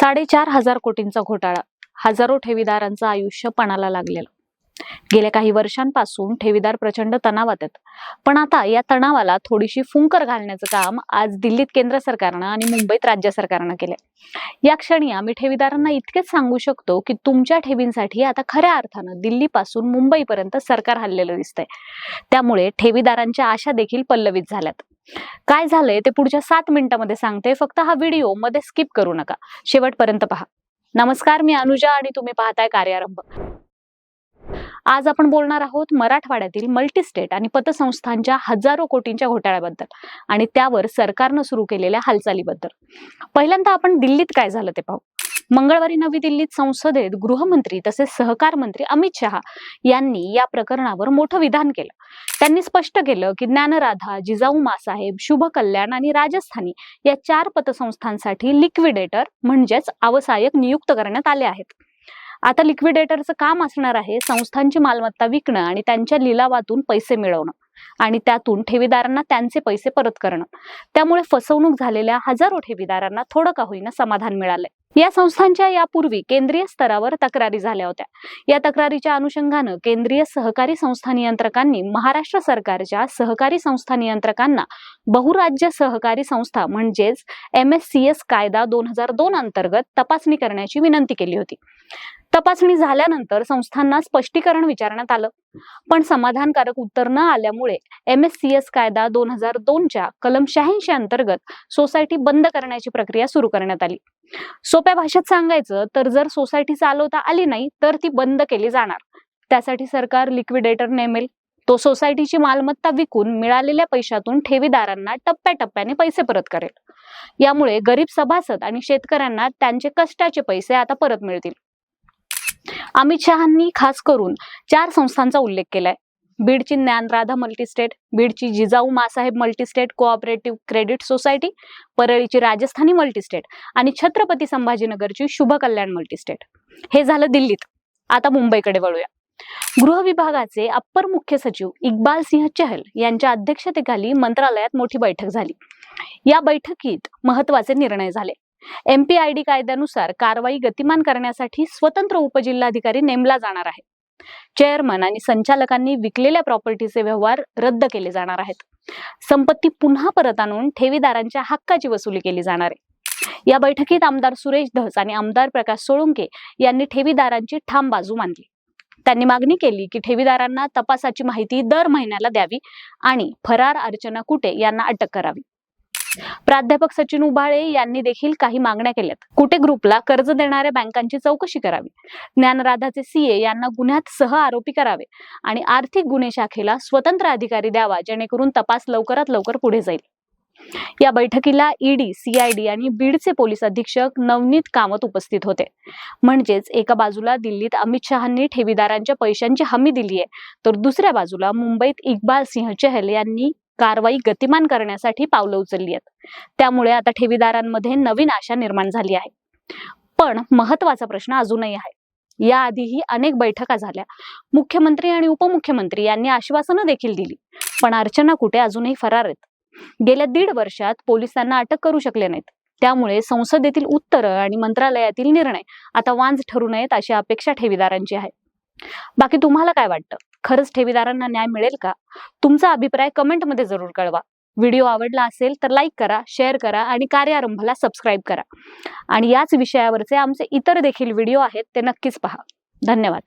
साडेचार हजार कोटींचा घोटाळा. हजारो ठेवीदारांचं आयुष्य पणाला लागलेलं. गेल्या काही वर्षांपासून ठेवीदार प्रचंड तणावात आहेत. पण आता या तणावाला थोडीशी फुंकर घालण्याचं काम आज दिल्लीत केंद्र सरकारनं आणि मुंबईत राज्य सरकारनं केलंय. या क्षणी आम्ही ठेवीदारांना इतकेच सांगू शकतो की तुमच्या ठेवींसाठी आता खऱ्या अर्थानं दिल्लीपासून मुंबईपर्यंत सरकार हल्लेलं दिसतंय. त्यामुळे ठेवीदारांच्या आशा देखील पल्लवित झाल्यात. काय झालंय ते पुढच्या सात मिनिटांमध्ये सांगते. फक्त हा व्हिडिओमध्ये स्किप करू नका. शेवटपर्यंत पहा. नमस्कार मी अनुजा आणि तुम्ही पाहताय कार्यारंभ. आज आपण बोलणार आहोत मराठवाड्यातील मल्टीस्टेट आणि पतसंस्थांच्या हजारो कोटींच्या घोटाळ्याबद्दल आणि त्यावर सरकारनं सुरू केलेल्या हालचालीबद्दल. पहिल्यांदा आपण दिल्लीत काय झालं ते पाहू. मंगळवारी नवी दिल्लीत संसदेत गृहमंत्री तसेच सहकार मंत्री अमित शहा यांनी या प्रकरणावर मोठं विधान केलं. त्यांनी स्पष्ट केलं की ज्ञानराधा जिजाऊ मासाहेब शुभ कल्याण आणि राजस्थानी या चार पतसंस्थांसाठी लिक्विडेटर म्हणजेच अवसायक नियुक्त करण्यात आले आहेत. आता लिक्विडेटरचं काम असणार आहे संस्थांची मालमत्ता विकणं आणि त्यांच्या लिलावातून पैसे मिळवणं आणि त्यातून ठेवीदारांना त्यांचे पैसे परत करणं. त्यामुळे फसवणूक झालेल्या हजारो ठेवीदारांना थोडं का होईना समाधान मिळालंय. या संस्थांच्या यापूर्वी केंद्रीय स्तरावर तक्रारी झाल्या होत्या. या तक्रारीच्या अनुषंगानं केंद्रीय सहकारी संस्था नियंत्रकांनी महाराष्ट्र सरकारच्या सहकारी संस्था नियंत्रकांना बहुराज्य सहकारी संस्था म्हणजेच एम एस सी एस कायदा दोन हजार दोन अंतर्गत तपासणी करण्याची विनंती केली होती. तपासणी झाल्यानंतर संस्थांना स्पष्टीकरण विचारण्यात आलं. पण समाधानकारक उत्तर न आल्यामुळे एम एस सी एस कायदा दोन हजार दोनच्या कलम शहाऐंशी अंतर्गत सोसायटी बंद करण्याची प्रक्रिया सुरू करण्यात आली. सोप्या भाषेत सांगायचं तर जर सोसायटी चालवता आली नाही तर ती बंद केली जाणार. त्यासाठी सरकार लिक्विडेटर नेमेल. तो सोसायटीची मालमत्ता विकून मिळालेल्या पैशातून ठेवीदारांना टप्प्याटप्प्याने पैसे परत करेल. यामुळे गरीब सभासद आणि शेतकऱ्यांना त्यांचे कष्टाचे पैसे आता परत मिळतील. अमित शहांनी खास करून चार संस्थांचा उल्लेख केलाय. बीडची Dnyanradha multistate बीडची Jijau Masaheb multistate cooperative credit society परळीची Rajasthani multistate आणि छत्रपती संभाजीनगरची शुभ कल्याण मल्टीस्टेट. हे झालं दिल्लीत. आता मुंबईकडे वळूया. गृह विभागाचे अप्पर मुख्य सचिव इक्बाल सिंह चहल यांच्या अध्यक्षतेखाली मंत्रालयात मोठी बैठक झाली. या बैठकीत महत्त्वाचे निर्णय झाले. एमपीआयडी कायद्यानुसार कारवाई गतिमान करण्यासाठी स्वतंत्र उपजिल्हाधिकारी नेमला जाणार आहे चेअरमन आणि संचालकांनी विकलेल्या प्रॉपर्टीचे व्यवहार रद्द केले जाणार आहेत. संपत्ती पुन्हा परत आणून ठेवीदारांच्या हक्काची वसुली केली जाणार आहे. या बैठकीत आमदार सुरेश धस आणि आमदार प्रकाश सोळुंके यांनी ठेवीदारांची ठाम बाजू मांडली त्यांनी मागणी केली की ठेवीदारांना तपासाची माहिती दर महिन्याला द्यावी आणि फरार अर्चना कुटे यांना अटक करावी. प्राध्यापक सचिन उभाळे यांनी देखील काही मागण्या केल्यात. कुटे ग्रुपला कर्ज देणाऱ्या बँकांची चौकशी करावी? ज्ञानराधाचे सीए यांना गुन्ह्यात सह आरोपी करावे आणि आर्थिक गुन्हे शाखेला स्वतंत्र अधिकारी द्यावा जेणेकरून तपास लवकरात लवकर पुढे जाईल. या बैठकीला ईडी सीआयडी आणि बीडचे पोलीस अधीक्षक नवनीत कामत उपस्थित होते. म्हणजेच एका बाजूला दिल्लीत अमित शहांनी ठेवीदारांच्या पैशांची हमी दिली आहे तर दुसऱ्या बाजूला मुंबईत इक्बाल सिंह चहल यांनी कारवाई गतिमान करण्यासाठी पावलं उचलली आहेत. त्यामुळे आता ठेवीदारांमध्ये नवीन आशा निर्माण झाली आहे. पण महत्त्वाचा प्रश्न अजूनही आहे. याआधीही अनेक बैठका झाल्या. मुख्यमंत्री आणि उपमुख्यमंत्री यांनी आश्वासनं देखील दिली. पण अर्चना कुठे अजूनही फरार आहेत. गेल्या दीड वर्षात पोलिसांना अटक करू शकले नाहीत. त्यामुळे संसदेतील उत्तरं आणि मंत्रालयातील निर्णय आता वांज ठरू नयेत अशी अपेक्षा ठेवीदारांची आहे. बाकी तुम्हाला काय वाटतं? खरंच ठेवीदारांना न्याय मिळेल का? तुमचा अभिप्राय कमेंटमध्ये जरूर कळवा. व्हिडिओ आवडला असेल तर लाईक करा शेअर करा आणि कार्यारंभला सबस्क्राईब करा. आणि याच विषयावरचे आमचे इतर देखील व्हिडिओ आहेत ते नक्कीच पहा. धन्यवाद.